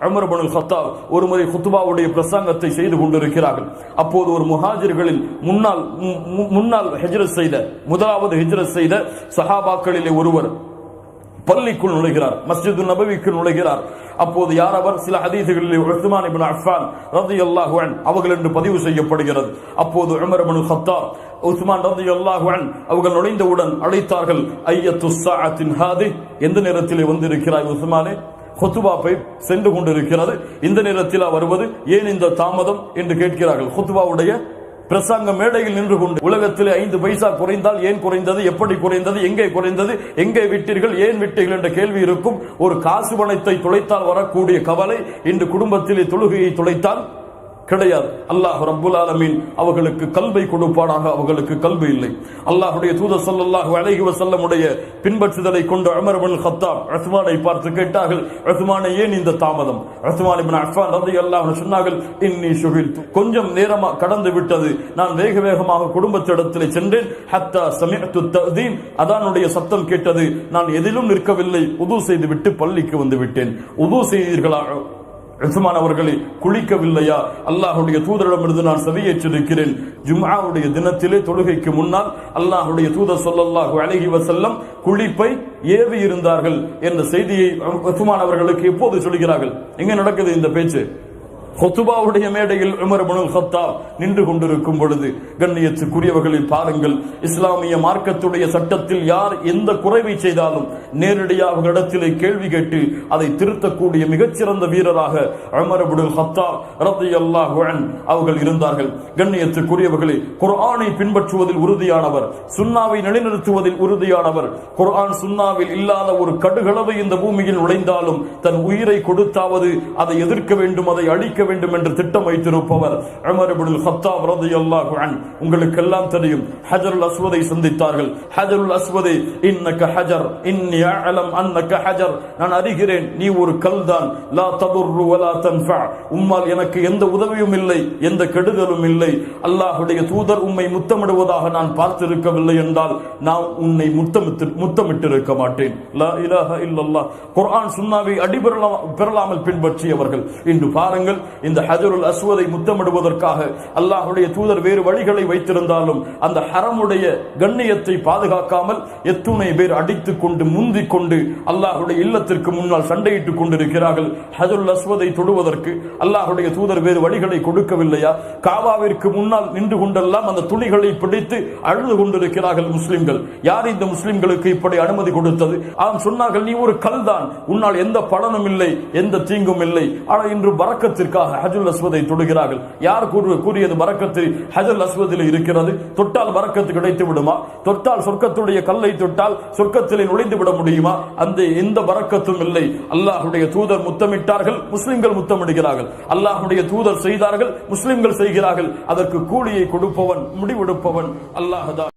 அமர் பனுல் ஹத்தாப் ஒருமுறை குத்துபாவுடைய பிரசங்கத்தை செய்து கொண்டிருக்கிறார்கள். அப்போது ஒரு முஹாஜிர்களில் முன்னாள் மு- முன்னாள் ஹிஜ்ரத் செய்த முதலாவது ஹெஜ்ரத் செய்த சஹாபாக்களிலே ஒருவர் பள்ளிக்குள் நுழைகிறார் மஸ்ஜிது நபவிக்கு நுழைகிறார். அப்போது யார் அவர்? சில ஹதீதுகளில் Usman ibn Affan Rati an அவர்கள் என்று பதிவு செய்யப்படுகிறது. அப்போது Umar ibn Khattab Usman Rati an அவர்கள் நுழைந்தவுடன் அழைத்தார்கள் ஐயத்து ஸாஅத்தின் ஹாதி எந்த நேரத்திலே வந்திருக்கிறாய் உஸ்மானே? ஹுத்துபா போய் சென்று கொண்டிருக்கிறது. இந்த நேரத்தில் வருவது ஏன் இந்த தாமதம்? என்று கேட்கிறார்கள். ஹுத்துபாவுடைய பிரசாங்க மேடையில் நின்று கொண்டு உலகத்தில் ஐந்து பைசா குறைந்தால் ஏன் குறைந்தது? எப்படி குறைந்தது? எங்கே குறைந்தது? எங்கே விட்டீர்கள்? ஏன் விட்டீர்கள்? என்ற கேள்வி இருக்கும். ஒரு காசு பணத்தை துளைத்தால் வரக்கூடிய கவலை இன்று குடும்பத்திலே தொழுகையை துளைத்தால் கிடையாது. அல்லாஹ் ரப்புல் ஆலமீன் அவர்களுக்கு கல்வை கொடுப்பானாக. அவர்களுக்கு கல்வி இல்லை. அல்லாஹ்வுடைய தூதர் ஸல்லல்லாஹு அலைஹி உடைய பின்பற்றுதலை கொண்ட உமர் ஹத்தாப் ரஹ்மானை பார்த்து கேட்டார்கள் ரஹ்மானை ஏன் இந்த தாமதம்? ரஹ்மான் இப்னு அஃபான் ரலியல்லாஹு அன்ஹு சொன்னார்கள் இன்னி சுகில் கொஞ்சம் நேரமா கடந்து விட்டது. நான் வேக வேகமாக குடும்பத்திடத்தில் சென்றேன். ஹத்தா சமிஅத்து தஅதீன் அதானுடைய சத்தம் கேட்டது. நான் எதிலும் நிற்கவில்லை. உது செய்து விட்டு பள்ளிக்கு வந்து விட்டேன். உது செய்தீர்களா? உஸ்மான் அவர்களை குளிக்கவில்லையா? அல்லாஹுடைய தூதரிடமிருந்து நான் செவியேற்றிருக்கிறேன் ஜும்ஆவுடைய தினத்திலே தொழுகைக்கு முன்னால் அல்லாஹுடைய தூதர் சொல்லல்லாஹு அழகி வசல்லம் குளிப்பை ஏவி இருந்தார்கள் என்ற செய்தியை உஸ்மான் அவர்களுக்கு எப்போது சொல்கிறார்கள்? எங்க நடக்குது இந்த பேச்சு? ஹொத்துபாவுடைய மேடையில் உமர் மனுல் ஹத்தாப் நின்று கொண்டிருக்கும் பொழுது கண்ணியத்துக்குரியவர்களில் பாருங்கள் இஸ்லாமிய மார்க்கத்துடைய சட்டத்தில் யார் எந்த குறைவை செய்தாலும் நேரடியாக அவர்களிடத்திலே கேள்வி கேட்டு அதை திருத்தக்கூடிய மிகச்சிறந்த வீரராக உமர் இப்னுல் ஹத்தாப் ரத்தி அல்லாஹ் அவர்கள் இருந்தார்கள். கண்ணியத்துக்குரியவர்களே குர்ஆனை பின்பற்றுவதில் உறுதியானவர் சுன்னாவை நிலைநிறுத்துவதில் உறுதியானவர் குர்ஆன் சுன்னாவில் இல்லாத ஒரு கடுகளவு இந்த பூமியில் நுழைந்தாலும் தன் உயிரை கொடுத்தாவது அதை எதிர்க்க வேண்டும் அதை அழிக்க வேண்டும் என்று திட்டம் வைத்திருப்பவர் உமர் இப்னுல் கத்தாப் ரலியல்லாஹு அன்ஹு உங்களுக்கு எல்லாம் தெரியும் ஹஜருல் அஸ்வதை சந்தித்தார்கள். ஹஜருல் அஸ்வதை இன்னக ஹஜர் இன்னி அலம் அன்னக ஹஜர். நான் அறிகிறேன் நீ ஒரு கல்தான் லா ததுர்ரு வலா தன்ஃபா. உம்மால் எனக்கு எந்த உதவியும் இல்லை எந்த கெடுதலும் இல்லை. அல்லாஹுடைய தூதர் உம்மை முத்தமிடுவதாக நான் பார்த்திருக்கவில்லை என்றால் நான் உன்னை முத்தமிட்டு முத்தமிட்டிருக்க மாட்டேன். லா இலாஹ இல்லல்லாஹ். குர்ஆன் சுன்னாவை அடிபெறலாம் பெறலாமல் பின்பற்றியவர்கள். இன்று பாருங்கள் இந்த ஹஜருல் அஸ்வதை முத்தமிடுவதற்காக அல்லாஹுடைய தூதர் வேறு வழிகளை வைத்திருந்தாலும் அந்த ஹரமுடைய கண்ணியத்தை பாதுகாக்காமல் எத்துணை பேர் அடித்துக் கொண்டு முந்திக் கொண்டு அல்லாஹுடைய இல்லத்திற்கு முன்னால் சண்டையிட்டுக் கொண்டிருக்கிறார்கள். ஹஜருல் அஸ்வதை தொடுவதற்கு அல்லாஹுடைய தூதர் வேறு வழிகளை கொடுக்கவில்லையா? காவாவிற்கு முன்னால் நின்று கொண்டெல்லாம் அந்த துணிகளை பிடித்து அழுது கொண்டிருக்கிறார்கள் முஸ்லிம்கள். யார் இந்த முஸ்லிம்களுக்கு இப்படி அனுமதி கொடுத்தது? ஆம் சொன்னார்கள் நீ ஒரு கல் தான் உன்னால் எந்த பலனும் இல்லை எந்த தீங்கும் இல்லை. ஆனால் இன்று பறக்கத்திற்காக ஹஜுல் அஸ்வதை தொடுகிறார்கள் யார் கூறியது பறக்கத்து ஹஜல் அஸ்வதில் இருக்கிறது? தொட்டால் பறக்கத்து கிடைத்து விடுமா? தொட்டால் சொர்க்கத்துடைய கல்லை தொட்டால் சொர்க்கத்திலே நுழைந்து விட முடியுமா? அந்த எந்த பறக்கத்தும் இல்லை. அல்லாஹுடைய தூதர் முத்தமிட்டார்கள் முஸ்லிம்கள் முத்தமிடுகிறார்கள். அல்லாஹுடைய தூதர் செய்தார்கள் முஸ்லிம்கள் செய்கிறார்கள். அதற்கு கூலியை கொடுப்பவன் முடிவெடுப்பவன் அல்லாஹ்